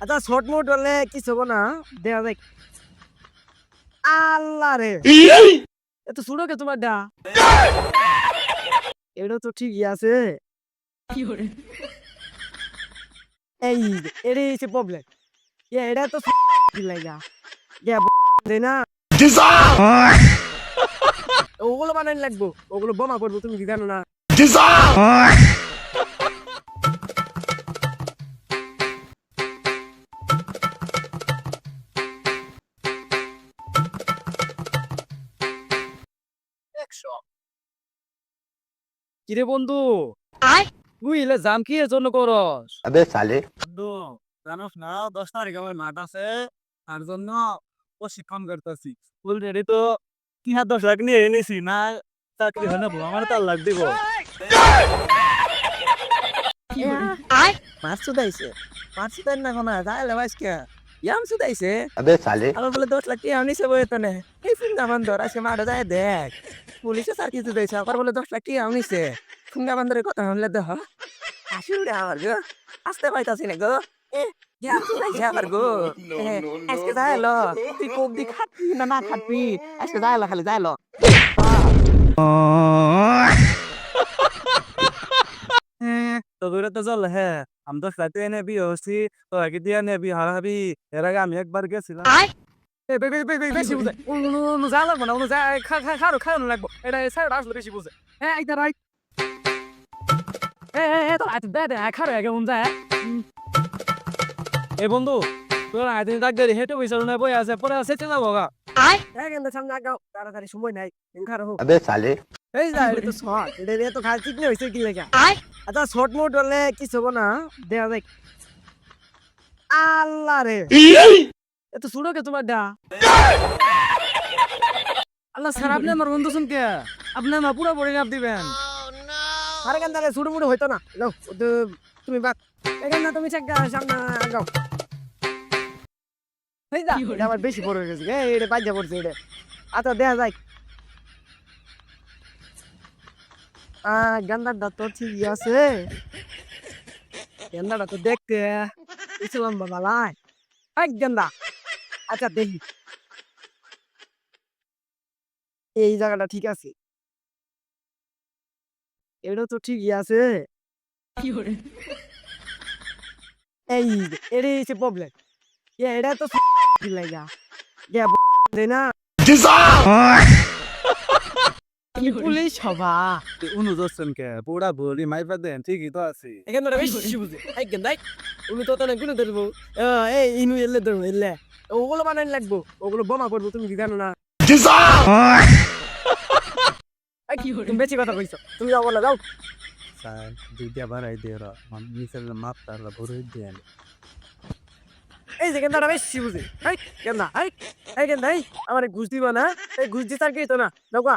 আচ্ছা শর্ট মোট হলে কিছু হব না। দেখা যাক। আল্লাহ রে। এত শুনো কে তোমার ডা? এটা তো ঠিকই আছে। এই যে, এটাই হচ্ছে প্রবলেম এটা তো লাগা। ইয়া না। ওগুলো বানানি লাগবো। ওগুলো বোমা করব তুমি কি জানো না? কিরে বন্ধু? তুই এলে জাম কি এর জন্য করস? আবে সালে বন্ধু জানোস না দশ তারিখ আমার মাঠ আছে তার জন্য প্রশিক্ষণ করতেছি। অলরেডি তো কি হাত দশ লাখ নিয়ে এনেছি? না চাকরি হলে আমার তার লাখ দিব। মাছ তো দাইছে মাছ তো না কোনা? তাহলে বাইস কে ইয়াম সুদাইছে আবে সালে আমি বলে দশ লাখ টিয়া নিছে বই তো এই ফুঙ্গা বান্দর আজকে মাঠে যায় দেখ পুলিশে সার কিছু দিয়েছে আবার বলে দশ লাখ টিয়া নিছে ফুঙ্গা বান্দরের কথা হলে দেখ আসুন রে আমার গো আসতে পাইতাছি না গো না খাটবি আজকে যাইলো খালি যাইলো তো দূরে তো চল হ্যাঁ আমি তো সাথে এনে বিয়ে হচ্ছি তো একই দিয়ে এনে বিয়ে হারাবি এর আগে আমি একবার গেছিলাম বেশি বুঝে অনু যা লাগবো না অনু যা খারো খাওয়ানো লাগবো এটা স্যার আসলে বেশি বুঝে দে দে খারো আগে যায় এ বন্ধু তোর আজ দিন ডাক্তার হেঁটে বইসাল না আছে পরে আছে চেনা বগা আয় কেন সামনে আগাও তাড়াতাড়ি সময় নাই খারো হবে সালে এই যা এটা তো শর্ট। এটা দিয়ে তো খালি ঠিক হয়েছে কি লেখা আচ্ছা শর্ট মোট হলে কিছু হব না? দেখা আল্লাহ রে। এত কে তোমার ডা। আল্লাহ স্যার আপনি আমার বন্ধু শুনকে? আপনি আমার পুরো বড়ি নাপ দিবেন আরে কেন তাহলে শুরু মুড়ো হইতো না? তুমি বাক এখান না তুমি চেক সামনে আগাও এই যা এটা আমার বেশি বড় হয়ে গেছে। এই এটা বাজ্যা পড়ছে এটা। আচ্ছা দেখা যাক আহ গান্দাটা তো ঠিকই আছে। গান্দাটা তো দেখতে কিছু লম্বা বালাই এক গান্দা আচ্ছা দেখি। এই জায়গাটা ঠিক আছে। এটা তো ঠিকই আছে। এই এটাই হচ্ছে প্রবলেম এটা তো লাগা না। কি পুলিশ হবা উনু দর্শন কে? পুরা ভরি মাইপা দেন ঠিকই তো আছে। এখানে ওরা বেশি বুঝে। এই গেন্দাই তুমি তো তাহলে গুনে ধরবো। এই ইনু এলে ধরবো এলে। ওগুলো বানানি লাগবো। ওগুলো বোমা পড়ব তুমি কি জানো না? এই, তুমি বেশি কথা কইছো। তুমি যাও বলে যাও। স্যার দুইটা বাড়াই দিয়ে রা। নিচের মাপ তার ভরে দেন। এই যে গেন্দাটা বেশি বুঝে। এই গেন্দা এই এই গেন্দা এই আমার ঘুষ দিবা না? এই ঘুষ দিতে আর কি তো না? দেখো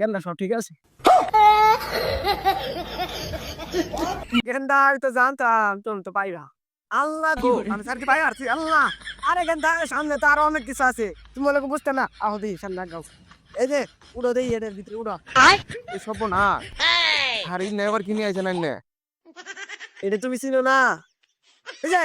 গেন্দা সব ঠিক আছে। গেন্দা তো জানতাম তুমি তো পাইবা আল্লাহ গো আমি স্যারকে পাই আসছি আল্লাহ। আরে গেন্দা সামনে তো আরও অনেক কিছু আছে। তুমি বলে বুঝতে না আহ দিই সামনে গাও এই যে উড়ো দেই এদের ভিতরে উড়ো। এই সব না হারি নেবার কিনে আইছেন না এটা তুমি চিনো না?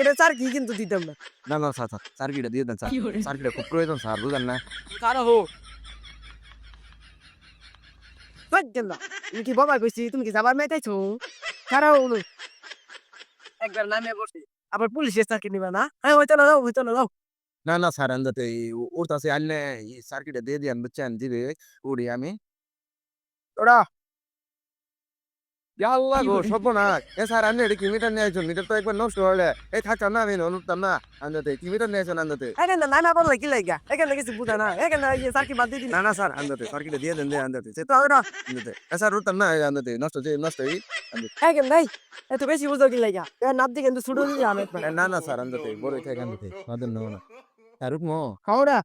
এটা স্যার কি কিন্তু দিতাম না। না না স্যার স্যার সার্কিটটা দিয়ে দেন স্যার। সার্কিটটা খুব প্রয়োজন স্যার বুঝেন না। কারও হোক। বাদ গেন্দা তুমি কি বাবা কইছি তুমি কি যাবার মেটাইছো কারও একবার নামে বসে। আবার পুলিশের চাকরি নিবা না? হ্যাঁ হইতো না যাও হইতো না যাও না না স্যার আন্দাতে ওর কাছে আনলে সার্কিটটা দিয়ে দিয়ান বুঝছেন দিবে উড়ি আমি। ওরা আল্লাহ গো সর্বনাশ। এ স্যার আমি এটা কি মিটার নিয়ে আইছো মিটার তো একবার নষ্ট হলে এই থাকতাম না আমি অনুতাম না আন্দাতে কি মিটার নিয়ে আইছো আন্দাতে এখানে না না বললে কি লাগা? এখানে কিছু বুঝা না। এখানে ইয়ে সার্কি বাদ দিয়ে দিন না না স্যার আন্দাতে সার্কিটে দিয়ে দেন দে আন্দাতে সে তো না আন্দাতে এ স্যার উঠতাম না আন্দাতে নষ্ট যে নষ্ট এই এখানে নাই এত বেশি বুঝো কি লাগা? এ নাপ দিয়ে কিন্তু ছুটো দিয়ে আমি না না স্যার আন্দাতে বড় থেকে আন্দাতে না না। স্যার উঠমো হাওড়া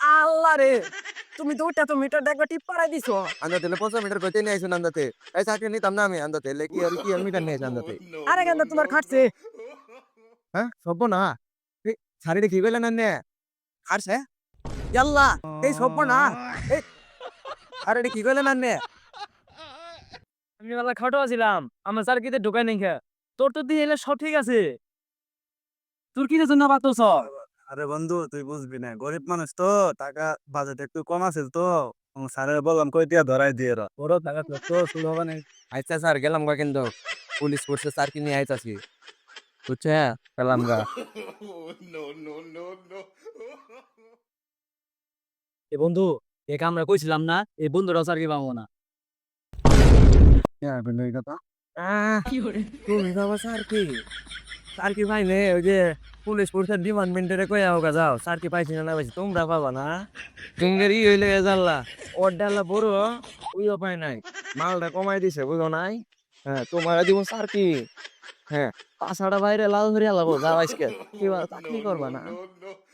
আল্লাহ রে তুমি তো ওটা তো মিটার দেখবা টিপ পাড়াই দিছো। আন্দাতে পঞ্চাশ মিটার কইতে নিয়ে আইছো আন্দাতে এই সার্কিট নিতাম না আমি আন্দাতে লে কি আর কি আর মিটার নিয়ে আন্দাতে আরে কেন তোমার খাটছে। হ্যাঁ সর্বনা। শাড়িটা কি কইলেন আন্নে খাটছে? ইয়াল্লা এই সব না এই আরে এটা কি কইলেন আন্নে আমি বেলা খাটো আছিলাম। আমার সার্কিটে ঢোকাই নাই খা। তোর তো দিয়ে এলে সব ঠিক আছে। তোর কি জন্য বাতো সব? আরে বন্ধু তুই বুঝবি না। গরিব মানুষ তো টাকা বাজেট একটু কম আছে তো। স্যারের বললাম কই দিয়া ধরাই দিয়ে র। ওরও টাকা তো তো শুরু হবে না। আচ্ছা স্যার গেলাম গা কিন্তু। পুলিশ ফোর্সে সার্কিট নিয়ে আইতাছি। বুঝছে গেলাম গা। এ বন্ধু এ আমরা কইছিলাম না এই বন্ধুরাও সার্কি পাবো না। হ্যাঁ বন্ধু এই কথা। আহ, তুমি বাবা স্যার কি স্যার কি পাইলে ওই যে পুলিশ ফোর্সের ডিপার্টমেন্টের কয়ে হোক যাও। স্যার কি পাইছি না পাইছি তোমরা পাবা না। তুঙ্গের ই হইলে জানলা। ওর ডালা বড় ওইও পাই নাই। মালটা কমাই দিছে বুঝো নাই? হ্যাঁ তোমার দিব স্যার কি? হ্যাঁ পাশাটা বাইরে লাল ধরে আলাবো যাও আজকে। কি চাকরি করবা না।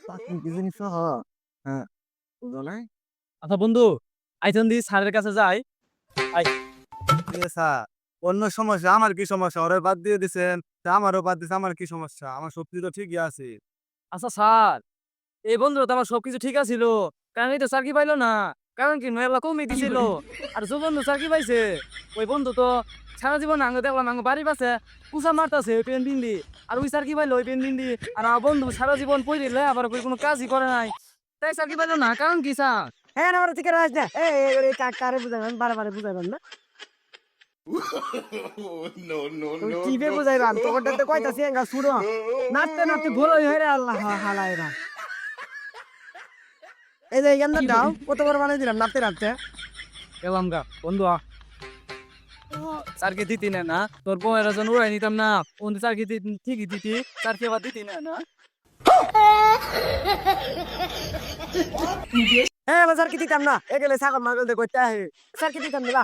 চাকরি কি জিনিস হ্যাঁ বুঝো নাই? আচ্ছা বন্ধু আইতন দি স্যারের কাছে যাই। স্যার অন্য সমস্যা আমার কি সমস্যা? ওরে বাদ দিয়ে দিছেন। তা আমারও বাদ দিছে আমার কি সমস্যা? আমার সবজি তো ঠিকই আছে। আচ্ছা স্যার এই বন্ধু তো আমার সবকিছু ঠিক আছিল। কারণ এই তো সার্কি পাইলো না? কারণ কি নয়লা কমে দিছিল। আর যে বন্ধু সার্কি পাইছে? ওই বন্ধু তো সারা জীবন আঙ্গ দেখলাম আঙ্গ বাড়ি পাশে কুসা মারতাছে ওই পেন বিন্দি। আর ওই সার্কি পাইলো? ওই পেন বিন্দি। আর আমার বন্ধু সারা জীবন পই দিলে আবার কই কোনো কাজই করে নাই। তাই সার্কি পাইলো না? কারণ কি স্যার? হ্যাঁ আমার ঠিক আছে না এই কারে বুঝাবেন বারে বারে বুঝাবেন না? তুমি কীভাবে বুঝাইবান তোরটা তো কইতাছি এঙ্গা শুনো। নাচতে নাচতে ভুল হয়ে রে আল্লাহ হালাই না এই যে এখান দাও কত বড় বানাই দিলাম নাচতে নাচতে। এলাম গা বন্ধু আ। সার্কি দিতি না না তোর বউয়ের জন উড়াই নিতাম না। বন্ধু সার্কি দিতি ঠিকই দিতি সার্কি আবার দিতি না না। হ্যাঁ স্যার কি দিতাম না। এগুলো ছাগল মাগল দিয়ে কইতে স্যার কি দিতাম না